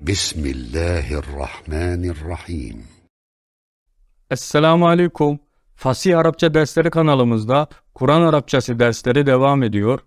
Bismillahirrahmanirrahim. Esselamu Aleyküm. Fasih Arapça dersleri kanalımızda Kur'an Arapçası dersleri devam ediyor.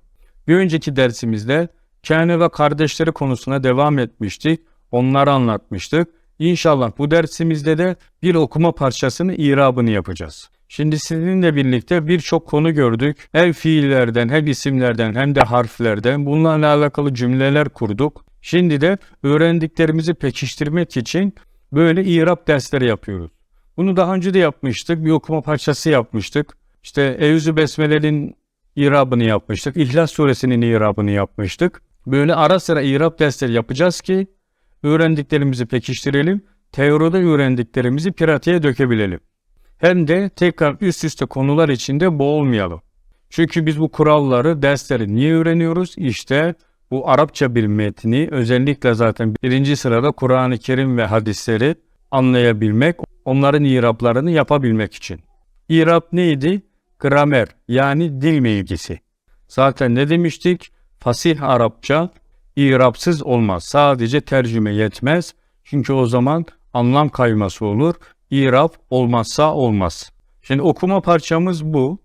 Bir önceki dersimizde kendi ve kardeşleri konusuna devam etmiştik. Onları anlatmıştık. İnşallah bu dersimizde de bir okuma parçasını irabını yapacağız. Şimdi sizinle birlikte birçok konu gördük. Hem fiillerden, hem isimlerden, hem de harflerden bunlarla alakalı cümleler kurduk. Şimdi de öğrendiklerimizi pekiştirmek için böyle irab dersleri yapıyoruz. Bunu daha önce de yapmıştık. Bir okuma parçası yapmıştık. İşte Eûzü Besmele'nin irabını yapmıştık. İhlas suresinin irabını yapmıştık. Böyle ara sıra irab dersleri yapacağız ki öğrendiklerimizi pekiştirelim. Teoride öğrendiklerimizi pratiğe dökebilelim. Hem de tekrar üst üste konular içinde boğulmayalım. Çünkü biz bu kuralları, dersleri niye öğreniyoruz? İşte bu Arapça bir metni özellikle zaten birinci sırada Kur'an-ı Kerim ve hadisleri anlayabilmek, onların iraplarını yapabilmek için. İrap neydi? Gramer yani dil bilgisi. Zaten ne demiştik? Fasih Arapça irapsız olmaz. Sadece tercüme yetmez. Çünkü o zaman anlam kayması olur. İrap olmazsa olmaz. Şimdi okuma parçamız bu.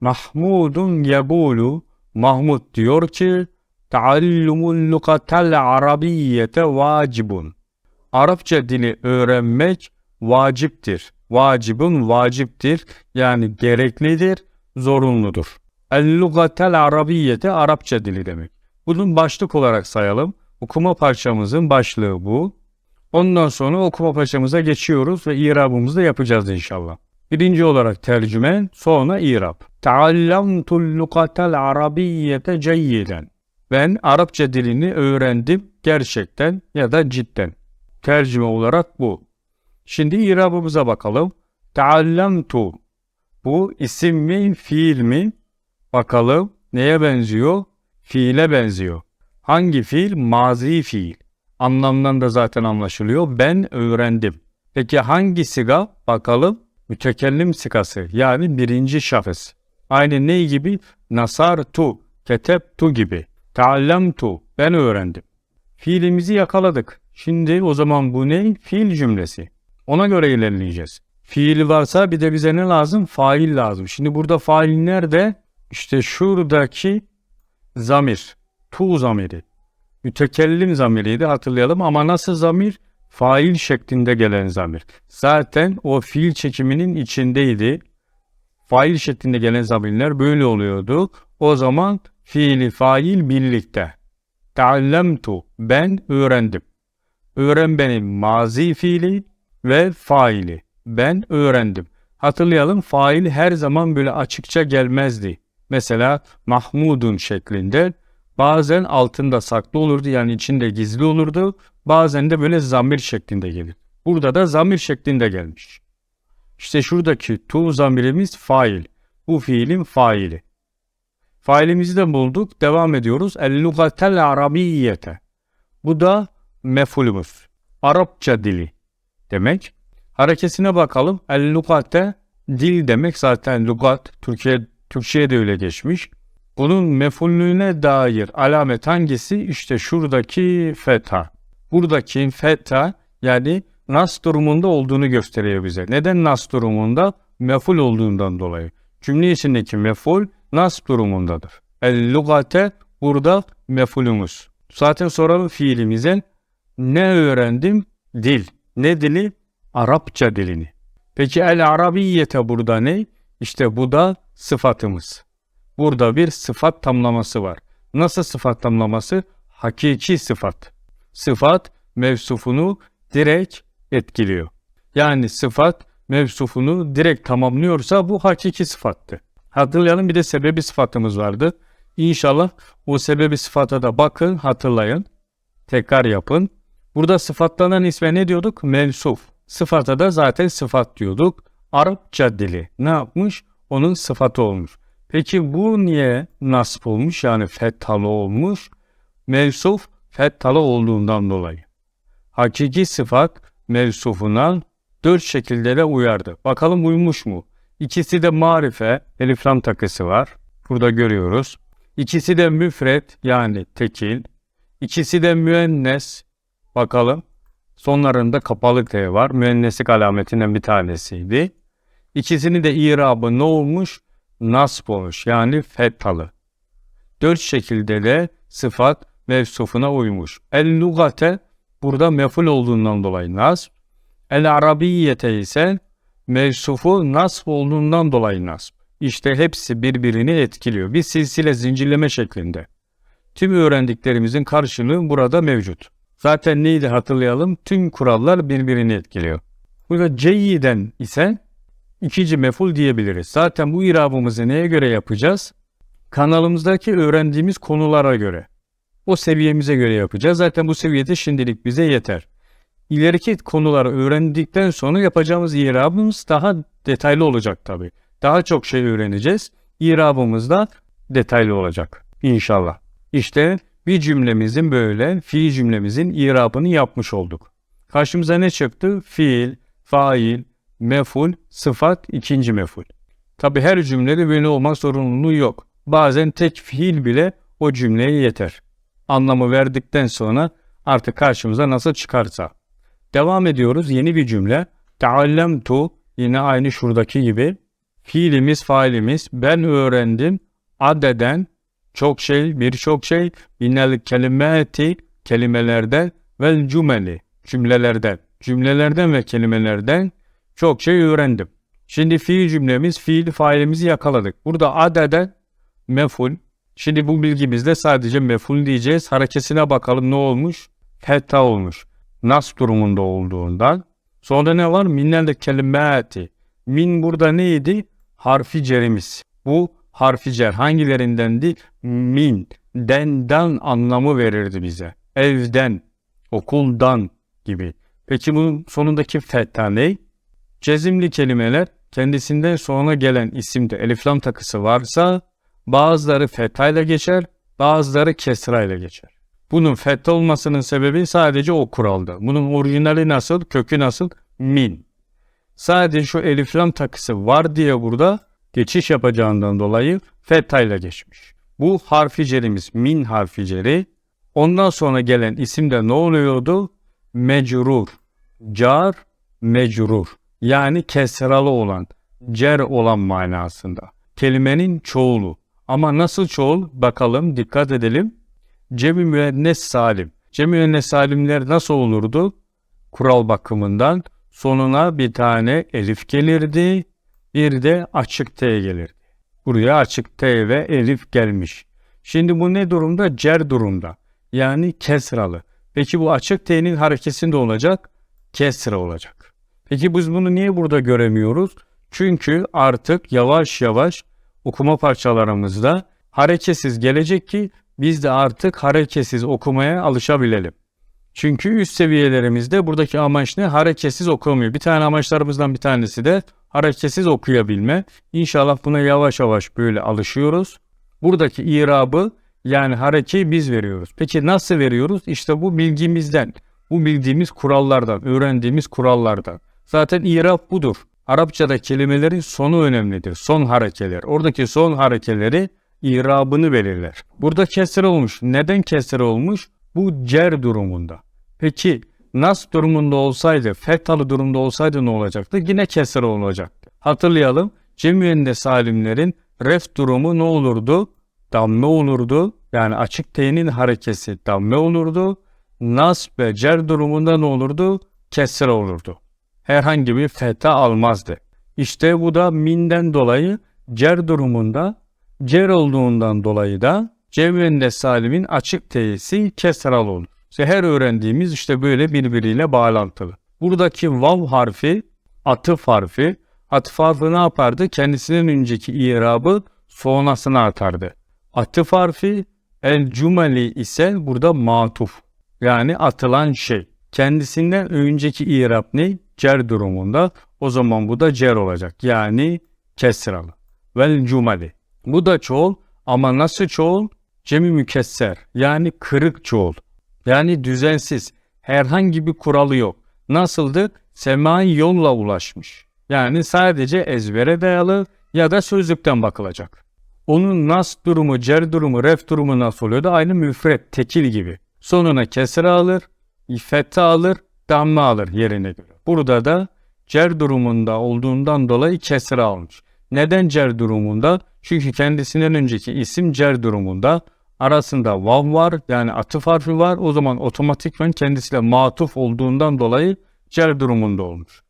Mahmudun yebulu Mahmud diyor ki Taallumul lugatel arabiyyete vacibun. Arapça dili öğrenmek vaciptir. Vacibun vaciptir. Yani gereklidir, zorunludur. El-lugatel arabiyyete Arapça dili demek. Bunun başlık olarak sayalım. Okuma parçamızın başlığı bu. Ondan sonra okuma parçamıza geçiyoruz ve irabımızı da yapacağız inşallah. Birinci olarak tercüme, sonra irab. Taallamtul lugatel arabiyyete ceyyiden. Ben Arapça dilini öğrendim gerçekten ya da cidden. Tercüme olarak bu. Şimdi irabımıza bakalım. Taallamtu. Bu isim mi, fiil mi? Bakalım neye benziyor? Fiile benziyor. Hangi fiil? Mazi fiil. Anlamdan da zaten anlaşılıyor. Ben öğrendim. Peki hangi siga? Bakalım. Mütekellim sigası yani birinci şahıs. Aynı ne gibi? Nasartu, ketebtu gibi. Taallamtu, ben öğrendim. Fiilimizi yakaladık. Şimdi o zaman bu ne? Fiil cümlesi. Ona göre ilerleyeceğiz. Fiil varsa bir de bize ne lazım? Fail lazım. Şimdi burada fail nerede? İşte şuradaki zamir. Tu zamiri. Mütekellim zamiriydi hatırlayalım ama nasıl zamir? Fail şeklinde gelen zamir. Zaten o fiil çekiminin içindeydi. Fail şeklinde gelen zamirler böyle oluyordu. O zaman fiili fail birlikte. Teallemtu ben öğrendim. Öğren benim mazi fiili ve faili. Ben öğrendim. Hatırlayalım fail her zaman böyle açıkça gelmezdi. Mesela Mahmudun şeklinde bazen altında saklı olurdu yani içinde gizli olurdu. Bazen de böyle zamir şeklinde gelir. Burada da zamir şeklinde gelmiş. İşte şuradaki tu zamirimiz fail. Bu fiilin faili. Failimizi de bulduk. Devam ediyoruz. El-lugatel arabiyyete. Bu da mefulümüz. Arapça dili demek. Harekesine bakalım. El-lugate dil demek zaten lugat Türkiye Türkçe'ye de öyle geçmiş. Bunun mefullüğüne dair alamet hangisi? İşte şuradaki fetha. Buradaki fetha yani nas durumunda olduğunu gösteriyor bize. Neden nas durumunda? Meful olduğundan dolayı. Cümle içindeki meful nas durumundadır. El-lugate burada mefulümüz. Zaten soralım fiilimize ne öğrendim? Dil. Ne dili? Arapça dilini. Peki el-arabiyete burada ne? İşte bu da sıfatımız. Burada bir sıfat tamlaması var. Nasıl sıfat tamlaması? Hakiki sıfat. Sıfat mevsufunu direkt etkiliyor. Yani sıfat mevsufunu direkt tamamlıyorsa bu hakiki sıfattı. Hatırlayalım bir de sebebi sıfatımız vardı. İnşallah o sebebi sıfata da bakın, hatırlayın. Tekrar yapın. Burada sıfatlanan isme ne diyorduk? Mevsuf. Sıfata da zaten sıfat diyorduk. Arapça dili ne yapmış? Onun sıfatı olmuş. Peki bu niye nasip olmuş? Yani fethalı olmuş. Mevsuf fethalı olduğundan dolayı. Hakiki sıfat mevsufuna dört şekilde de uyardı. Bakalım uymuş mu? İkisi de marife, eliflam takısı var. Burada görüyoruz. İkisi de müfret yani tekil. İkisi de müennes Bakalım. Sonlarında kapalı T var. Müenneslik alametinden bir tanesiydi. İkisini de irabı ne olmuş? Nasb olmuş. Yani fethalı. Dört şekilde de sıfat mevsufuna uymuş. El lugate burada meful olduğundan dolayı nasb. El arabiyete ise mevsufu nasb olduğundan dolayı nasb. İşte hepsi birbirini etkiliyor. Bir silsile zincirleme şeklinde. Tüm öğrendiklerimizin karşılığı burada mevcut. Zaten neydi hatırlayalım? Tüm kurallar birbirini etkiliyor. Burada ceyyiden ise ikinci meful diyebiliriz. Zaten bu irabımızı neye göre yapacağız? Kanalımızdaki öğrendiğimiz konulara göre. O seviyemize göre yapacağız. Zaten bu seviyede şimdilik bize yeter. İleriki konuları öğrendikten sonra yapacağımız irabımız daha detaylı olacak tabii. Daha çok şey öğreneceğiz. İrabımız da detaylı olacak inşallah. İşte bir cümlemizin böyle fiil cümlemizin irabını yapmış olduk. Karşımıza ne çıktı? Fiil, fail, meful, sıfat, ikinci meful. Tabi her cümlede böyle olmak zorunluluğu yok. Bazen tek fiil bile o cümleye yeter. Anlamı verdikten sonra artık karşımıza nasıl çıkarsa. Devam ediyoruz. Yeni bir cümle. Teallemtu yine aynı şuradaki gibi. Fiilimiz, failimiz. Ben öğrendim. Adeden çok şey, birçok şey. Minel kelimeti kelimelerden vel cümeli cümlelerden. Cümlelerden ve kelimelerden çok şey öğrendim. Şimdi fiil cümlemiz, fiil failimizi yakaladık. Burada adeden meful. Şimdi bu bilgimizde sadece meful diyeceğiz. Harekesine bakalım ne olmuş? Fetha olmuş. Nas durumunda olduğundan. Sonra ne var? Minnel kelimati. Min burada neydi? Harfi cerimiz. Bu harfi cer hangilerindendi? Min, denden anlamı verirdi bize. Evden, okuldan gibi. Peki bunun sonundaki fetha ne? Cezimli kelimeler kendisinden sonra gelen isimde eliflam takısı varsa bazıları fethayla geçer, bazıları kesrayla geçer. Bunun fetha olmasının sebebi sadece o kuralda. Bunun orijinali nasıl, kökü nasıl? Min. Sadece şu eliflam takısı var diye burada geçiş yapacağından dolayı fethayla geçmiş. Bu harfi cerimiz min harfi ceri. Ondan sonra gelen isimde ne oluyordu? Mecrur. Car, mecrur. Yani kesralı olan, cer olan manasında. Kelimenin çoğulu. Ama nasıl çoğul? Bakalım, dikkat edelim. Cem-i müennes salim. Cem-i müennes salimler nasıl olurdu? Kural bakımından sonuna bir tane elif gelirdi, bir de açık T gelirdi. Buraya açık T ve elif gelmiş. Şimdi bu ne durumda? Cer durumda. Yani kesralı. Peki bu açık T'nin harekesinde olacak? Kesra olacak. Peki biz bunu niye burada göremiyoruz? Çünkü artık yavaş yavaş okuma parçalarımızda hareketsiz gelecek ki biz de artık hareketsiz okumaya alışabilelim. Çünkü üst seviyelerimizde buradaki amaç ne? Hareketsiz okumuyor. Bir tane amaçlarımızdan bir tanesi de hareketsiz okuyabilme. İnşallah buna yavaş yavaş böyle alışıyoruz. Buradaki irabı yani harekeyi biz veriyoruz. Peki nasıl veriyoruz? İşte bu bilgimizden, bu bildiğimiz kurallardan, öğrendiğimiz kurallardan. Zaten irab budur. Arapçada kelimelerin sonu önemlidir. Son harekeler. Oradaki son harekeleri irabını belirler. Burada kesre olmuş. Neden kesre olmuş? Bu cer durumunda. Peki nas durumunda olsaydı, fethalı durumda olsaydı ne olacaktı? Yine kesre olacaktı. Hatırlayalım. Cemiyende salimlerin ref durumu ne olurdu? Damme olurdu. Yani açık T'nin harekesi damme olurdu. Nas ve cer durumunda ne olurdu? Kesre olurdu. Herhangi bir fetha almazdı. İşte bu da minden dolayı cer durumunda cer olduğundan dolayı da cemrinde salimin açık t'si kesralı olur. İşte her öğrendiğimiz işte böyle birbiriyle bağlantılı. Buradaki vav harfi atıf harfi atıf harfi ne yapardı? Kendisinden önceki irabı sonrasına atardı. Atıf harfi el cumali ise burada matuf. Yani atılan şey. Kendisinden önceki irab ne? Cer durumunda. O zaman bu da cer olacak. Yani kesralı. Vel cumali. Bu da çoğul ama nasıl çoğul? Cemi mükesser yani kırık çoğul. Yani düzensiz. Herhangi bir kuralı yok. Nasıldı? Semai yolla ulaşmış. Yani sadece ezbere dayalı ya da sözlükten bakılacak. Onun nas durumu, cer durumu, ref durumu nasıl oluyordu? Aynı müfret, tekil gibi. Sonuna kesre alır fetha alır, damme alır yerine göre. Burada da cer durumunda olduğundan dolayı kesre almış. Neden cer durumunda? Çünkü kendisinden önceki isim cer durumunda. Arasında vav var yani atıf harfi var. O zaman otomatikman kendisiyle matuf olduğundan dolayı cer durumunda olmuş.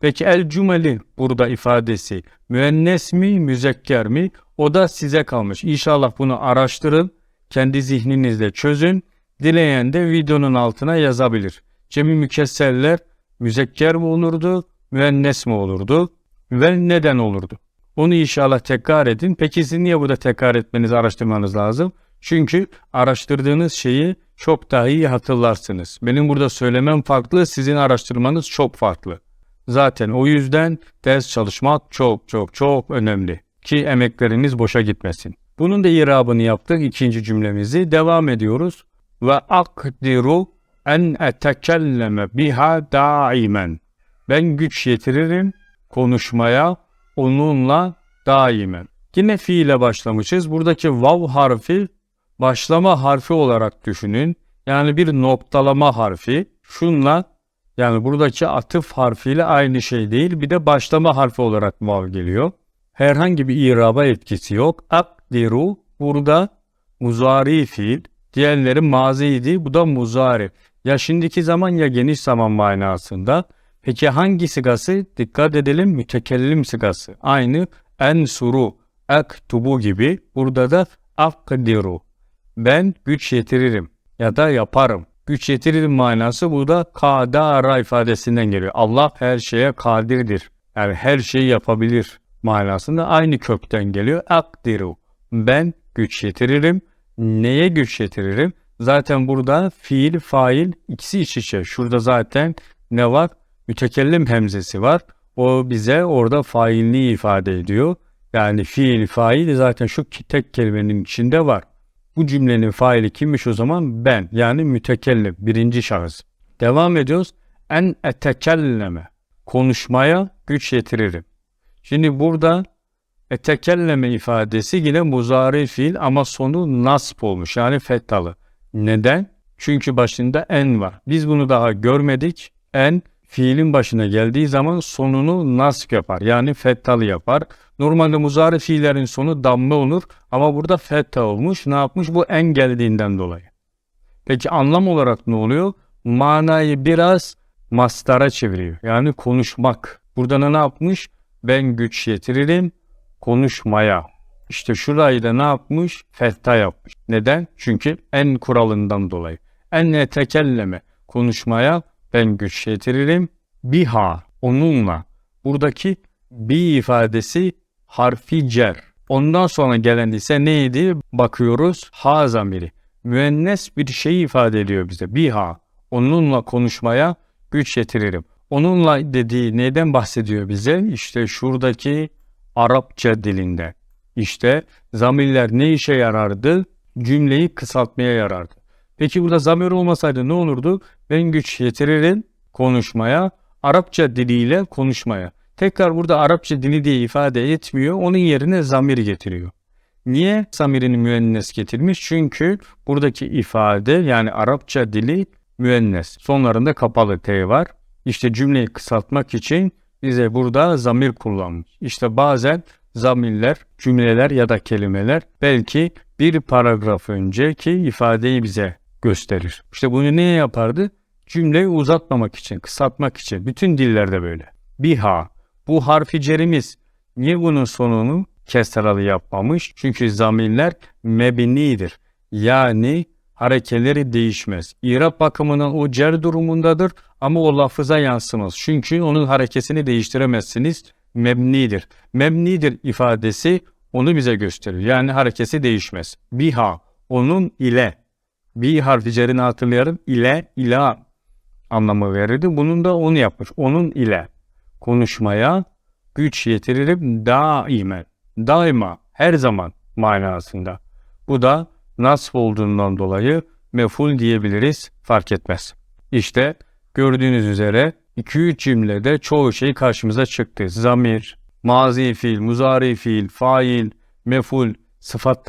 Peki el cümeli burada ifadesi müennes mi müzekker mi? O da size kalmış. İnşallah bunu araştırın. Kendi zihninizle çözün. Dileyen de videonun altına yazabilir. Cemi mükesseller müzekker mi olurdu, müennes mi olurdu ve neden olurdu? Onu inşallah tekrar edin. Peki siz niye burada tekrar etmenizi araştırmanız lazım? Çünkü araştırdığınız şeyi çok daha iyi hatırlarsınız. Benim burada söylemem farklı, sizin araştırmanız çok farklı. Zaten o yüzden ders çalışmak çok çok çok önemli ki emekleriniz boşa gitmesin. Bunun da irabını yaptık ikinci cümlemizi. Devam ediyoruz. Ve akdiru en etekelleme biha daimen. Ben güç yetiririm konuşmaya onunla daimen. Yine fiile başlamışız. Buradaki vav harfi başlama harfi olarak düşünün. Yani bir noktalama harfi. Şunla yani buradaki atıf harfiyle aynı şey değil. Bir de başlama harfi olarak vav geliyor. Herhangi bir iraba etkisi yok. Akdiru burada muzari fiil. Diğerleri maziydi. Bu da muzari. Ya şimdiki zaman ya geniş zaman manasında. Peki hangi sigası? Dikkat edelim mütekellim sigası. Aynı en suru, ektubu gibi. Burada da akdiru. Ben güç yetiririm ya da yaparım. Güç yetiririm manası burada kadara ifadesinden geliyor. Allah her şeye kadirdir. Yani her şeyi yapabilir manasında aynı kökten geliyor. Akdiru. Ben güç yetiririm. Neye güç yetiririm? Zaten burada fiil, fail ikisi iç içe. Şurada zaten ne var? Mütekellim hemzesi var. O bize orada failliği ifade ediyor. Yani fiil, fail zaten şu tek kelimenin içinde var. Bu cümlenin faili kimmiş o zaman? Ben. Yani mütekellim. Birinci şahıs. Devam ediyoruz. En etekelleme. Konuşmaya güç yetiririm. Şimdi burada etekelleme ifadesi yine muzari fiil ama sonu nasp olmuş. Yani fettalı. Neden? Çünkü başında en var. Biz bunu daha görmedik. En fiilin başına geldiği zaman sonunu nasp yapar. Yani fettalı yapar. Normalde muzari fiillerin sonu damme olur ama burada fetta olmuş. Ne yapmış? Bu en geldiğinden dolayı. Peki anlam olarak ne oluyor? Manayı biraz mastara çeviriyor. Yani konuşmak. Burada ne yapmış? Ben güç yetiririm konuşmaya. İşte şurayı da ne yapmış? Fetta yapmış. Neden? Çünkü en kuralından dolayı. En tekelleme konuşmaya ben güç yetiririm. Biha onunla. Buradaki bi ifadesi harfi cer. Ondan sonra gelen ise neydi? Bakıyoruz ha zamiri. Müennes bir şey ifade ediyor bize. Biha. Onunla konuşmaya güç yetiririm. Onunla dediği neden bahsediyor bize? İşte şuradaki Arapça dilinde. İşte zamirler ne işe yarardı? Cümleyi kısaltmaya yarardı. Peki burada zamir olmasaydı ne olurdu? Ben güç yetiririm konuşmaya, Arapça diliyle konuşmaya. Tekrar burada Arapça dili diye ifade etmiyor. Onun yerine zamir getiriyor. Niye zamirini müennes getirmiş? Çünkü buradaki ifade yani Arapça dili müennes. Sonlarında kapalı T var. İşte cümleyi kısaltmak için bize burada zamir kullanmış. İşte bazen zamirler, cümleler ya da kelimeler belki bir paragraf önceki ifadeyi bize gösterir. İşte bunu niye yapardı? Cümleyi uzatmamak için, kısaltmak için. Bütün dillerde böyle. Biha. Bu harfi cerimiz. Niye bunun sonunu kesralı yapmamış? Çünkü zamirler mebnidir. Yani harekeleri değişmez. İrab bakımından o cer durumundadır ama o lafıza yansımaz. Çünkü onun harekesini değiştiremezsiniz. Mebnidir. Mebnidir ifadesi onu bize gösterir. Yani harekesi değişmez. Biha, onun ile. Bir harfi cerini hatırlayalım. İle, ila anlamı verirdi. Bunun da onu yapmış. Onun ile konuşmaya güç yetiririm daimen. Daima, her zaman manasında. Bu da nasf olduğundan dolayı meful diyebiliriz fark etmez. İşte gördüğünüz üzere 2-3 cümlede çoğu şey karşımıza çıktı. Zamir, mazi fiil, muzari fiil, fail, meful, sıfat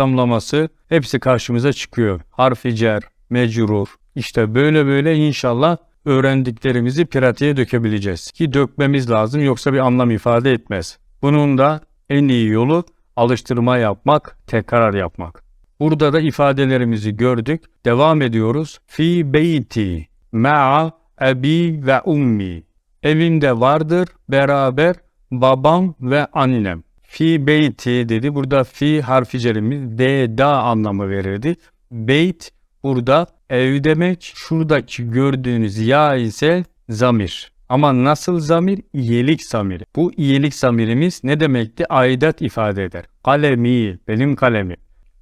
hepsi karşımıza çıkıyor. Harfi cer, mecrur. İşte böyle böyle inşallah öğrendiklerimizi pratiğe dökebileceğiz. Ki dökmemiz lazım yoksa bir anlam ifade etmez. Bunun da en iyi yolu alıştırma yapmak, tekrar yapmak. Burada da ifadelerimizi gördük. Devam ediyoruz. Fi beyti ma'a abi ve ummi. Evimde vardır beraber babam ve annem. Fi beyti dedi. Burada fi harfi cerimiz de da anlamı verirdi. Beyt burada ev demek. Şuradaki gördüğünüz ya ise zamir. Ama nasıl zamir? İyelik zamiri. Bu iyelik zamirimiz ne demekti? Aidat ifade eder. Kalemi, benim kalemim.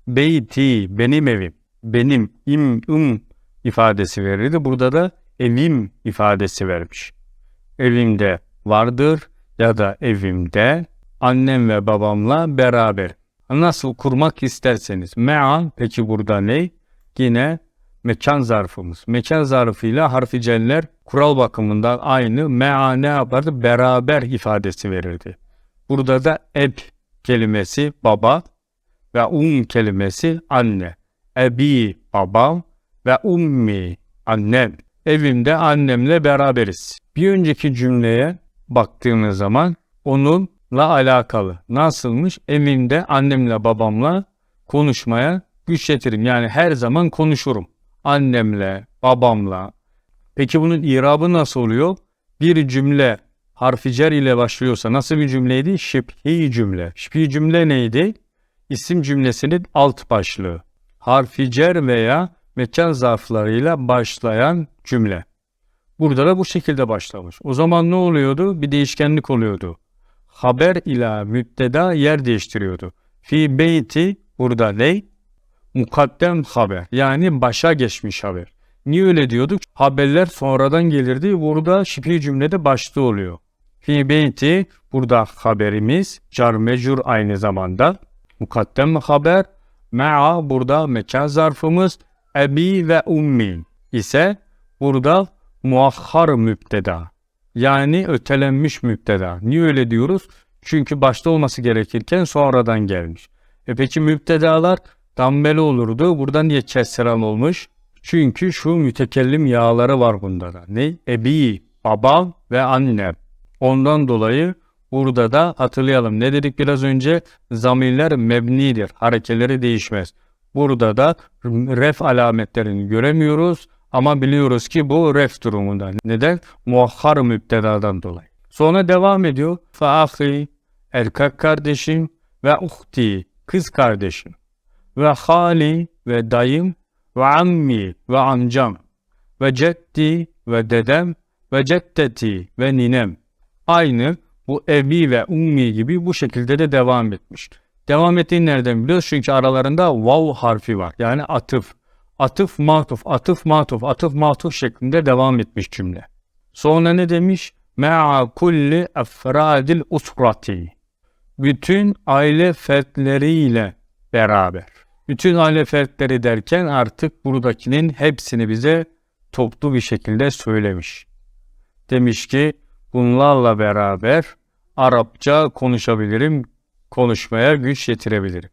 Beyti, benim evim. Benim, im, um ifadesi verirdi. Burada da evim ifadesi vermiş. Evimde vardır ya da evimde annem ve babamla beraber. Nasıl kurmak isterseniz. Me'a peki burada ne? Yine mekan zarfımız. Mekan zarfıyla harfi celler kural bakımından aynı. Me'a ne yapardı? Beraber ifadesi verirdi. Burada da eb kelimesi baba ve um kelimesi anne. Ebi babam ve ummi annem. Evimde annemle beraberiz. Bir önceki cümleye baktığımız zaman onunla alakalı. Nasılmış? Evimde annemle babamla konuşmaya güç yetirim. Yani her zaman konuşurum. Annemle, babamla. Peki bunun irabı nasıl oluyor? Bir cümle harfi cer ile başlıyorsa nasıl bir cümleydi? Şibhi cümle. Şibhi cümle neydi? İsim cümlesinin alt başlığı. Harfi cer veya mekan zarflarıyla başlayan cümle. Burada da bu şekilde başlamış. O zaman ne oluyordu? Bir değişkenlik oluyordu. Haber ila müpteda yer değiştiriyordu. Fi beyti burada ne? Mukaddem haber. Yani başa geçmiş haber. Niye öyle diyorduk? Haberler sonradan gelirdi. Burada şipi cümlede başta oluyor. Fi beyti burada haberimiz car mecur aynı zamanda. Mukaddem haber. Ma'a burada mekan zarfımız. Ebi ve ummi ise burada muahhar müpteda. Yani ötelenmiş müpteda. Niye öyle diyoruz? Çünkü başta olması gerekirken sonradan gelmiş. E peki müptedalar dammeli olurdu. Buradan niye kesran olmuş? Çünkü şu mütekellim yağları var bunda da. Ne? Ebi, babam ve annem. Ondan dolayı burada da hatırlayalım. Ne dedik biraz önce? Zamirler mebnidir. Harekeleri değişmez. Burada da ref alametlerini göremiyoruz ama biliyoruz ki bu ref durumunda. Neden? Muahhar müptedadan dolayı. Sonra devam ediyor. Faahi, erkek kardeşim ve uhti, kız kardeşim. Ve hali ve dayım ve ammi ve amcam ve ceddi ve dedem ve ceddeti ve ninem. Aynı bu ebi ve ummi gibi bu şekilde de devam etmiş. Devam ettiğini nereden biliyoruz? Çünkü aralarında vav harfi var. Yani atıf. Atıf matuf, atıf matuf, atıf matuf şeklinde devam etmiş cümle. Sonra ne demiş? Me'a kulli efradil usrati. Bütün aile fertleriyle beraber. Bütün aile fertleri derken artık buradakinin hepsini bize toplu bir şekilde söylemiş. Demiş ki bunlarla beraber Arapça konuşabilirim, konuşmaya güç yetirebilirim.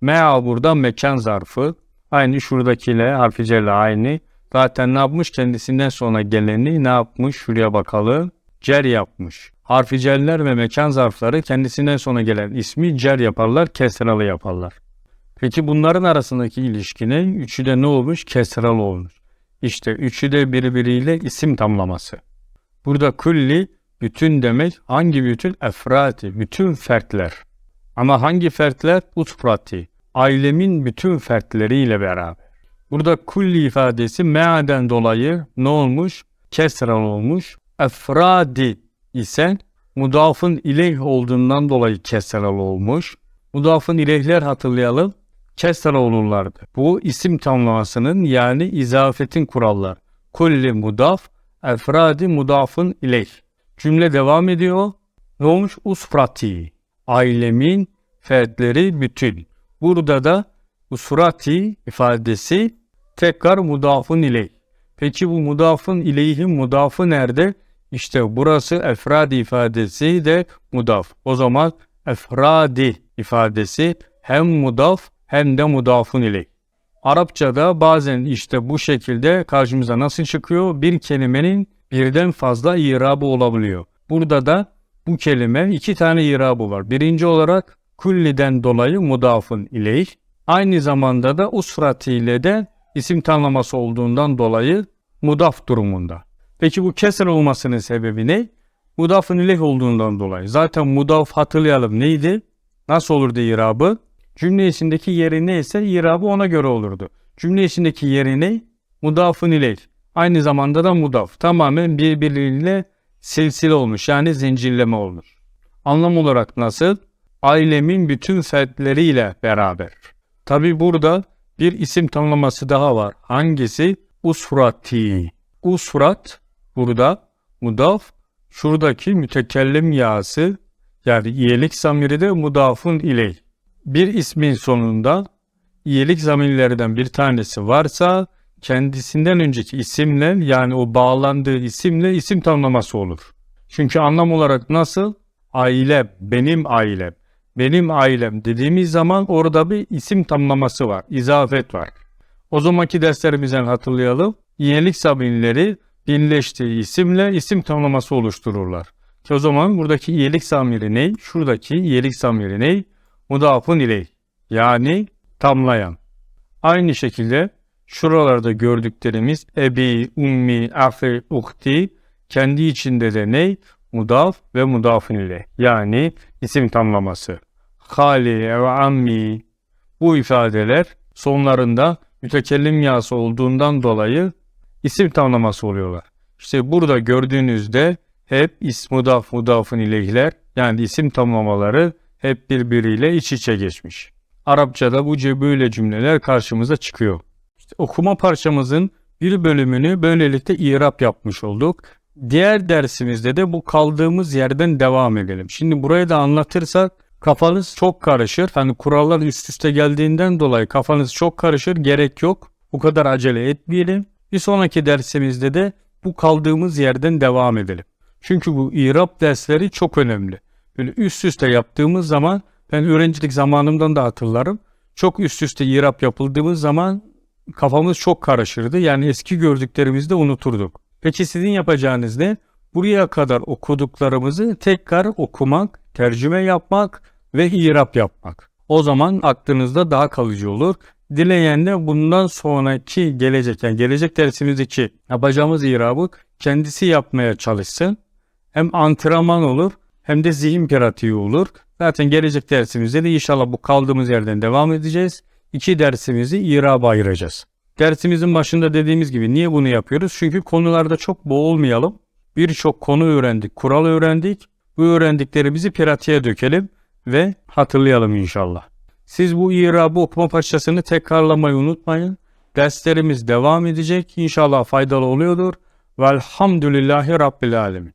Mea burada mekan zarfı. Aynı şuradakiyle harficeyle aynı. Zaten ne yapmış? Kendisinden sonra geleni ne yapmış? Şuraya bakalım. Cer yapmış. Harficeller ve mekan zarfları kendisinden sonra gelen ismi cer yaparlar, kesralı yaparlar. Peki bunların arasındaki ilişkine üçü de ne olmuş? Kesralı olmuş. İşte üçü de birbiriyle isim tamlaması. Burada kulli bütün demek hangi bütün? Efrati, bütün fertler. Ama hangi fertler? Utfrati, ailemin bütün fertleriyle beraber. Burada kulli ifadesi meaden dolayı ne olmuş? Kesran olmuş. Efradi ise mudafın ileyh olduğundan dolayı kesral olmuş. Mudafın ileyhler hatırlayalım. Kesra olurlardı. Bu isim tamlamasının yani izafetin kurallar. Kulli mudaf, efradi mudafın ileyh. Cümle devam ediyor. Ne olmuş? Usfrati. Ailemin fertleri bütün. Burada da usrati ifadesi tekrar mudafın ileyh. Peki bu mudafın ileyhin mudafı nerede? İşte burası efradi ifadesi de mudaf. O zaman efradi ifadesi hem mudaf hem de mudafun ileyh. Arapçada bazen işte bu şekilde karşımıza nasıl çıkıyor? Bir kelimenin birden fazla irabı olabiliyor. Burada da bu kelime iki tane irabı var. Birinci olarak kulliden dolayı mudafın ileyh. Aynı zamanda da usrati ile de isim tanımlaması olduğundan dolayı mudaf durumunda. Peki bu keser olmasının sebebi ne? Mudafın ileyh olduğundan dolayı. Zaten mudaf hatırlayalım neydi? Nasıl olurdu irabı? Cümle içindeki yeri neyse irabı ona göre olurdu. Cümle içindeki yeri ne? Mudafın ileyh. Aynı zamanda da mudaf. Tamamen birbiriyle silsile olmuş yani zincirleme olmuş. Anlam olarak nasıl? Ailemin bütün fertleriyle beraber. Tabi burada bir isim tanımlaması daha var. Hangisi? Usrati. Usrat burada mudaf. Şuradaki mütekellim yası yani iyilik zamiri de mudafun iley. Bir ismin sonunda iyilik zamirlerinden bir tanesi varsa kendisinden önceki isimle yani o bağlandığı isimle isim tanımlaması olur. Çünkü anlam olarak nasıl? Ailem, benim ailem, benim ailem dediğimiz zaman orada bir isim tanımlaması var, izafet var. O zamanki derslerimizden hatırlayalım. İyilik zamirleri birleştiği isimle isim tanımlaması oluştururlar. Ki o zaman buradaki iyilik zamiri ne? Şuradaki iyilik zamiri ne? Mudafun iley. Yani tamlayan. Aynı şekilde şuralarda gördüklerimiz ebi, ummi, afi, ukti kendi içinde de ne? Mudaf ve mudafun ile. Yani isim tamlaması. Hali ve ammi bu ifadeler sonlarında mütekellim yası olduğundan dolayı isim tamlaması oluyorlar. İşte burada gördüğünüzde hep ismudaf mudafın ileyhler yani isim tamlamaları hep birbiriyle iç içe geçmiş. Arapçada bu böyle cümleler karşımıza çıkıyor. İşte okuma parçamızın bir bölümünü böylelikle irap yapmış olduk. Diğer dersimizde de bu kaldığımız yerden devam edelim. Şimdi burayı da anlatırsak kafanız çok karışır. Hani kurallar üst üste geldiğinden dolayı kafanız çok karışır. Gerek yok. Bu kadar acele etmeyelim. Bir sonraki dersimizde de bu kaldığımız yerden devam edelim. Çünkü bu irap dersleri çok önemli. Böyle üst üste yaptığımız zaman ben öğrencilik zamanımdan da hatırlarım. Çok üst üste irap yapıldığımız zaman kafamız çok karışırdı. Yani eski gördüklerimizi de unuturduk. Peki sizin yapacağınız ne? Buraya kadar okuduklarımızı tekrar okumak, tercüme yapmak ve irap yapmak. O zaman aklınızda daha kalıcı olur. Dileyen de bundan sonraki gelecek yani gelecek dersimizdeki yapacağımız irabı kendisi yapmaya çalışsın. Hem antrenman olur hem de zihin pratiği olur. Zaten gelecek dersimizde de inşallah bu kaldığımız yerden devam edeceğiz. İki dersimizi iraba ayıracağız. Dersimizin başında dediğimiz gibi niye bunu yapıyoruz? Çünkü konularda çok boğulmayalım. Birçok konu öğrendik, kural öğrendik. Bu öğrendiklerimizi pratiğe dökelim ve hatırlayalım inşallah. Siz bu irabı okuma parçasını tekrarlamayı unutmayın. Derslerimiz devam edecek. İnşallah faydalı oluyordur. Velhamdülillahi Rabbil Alemin.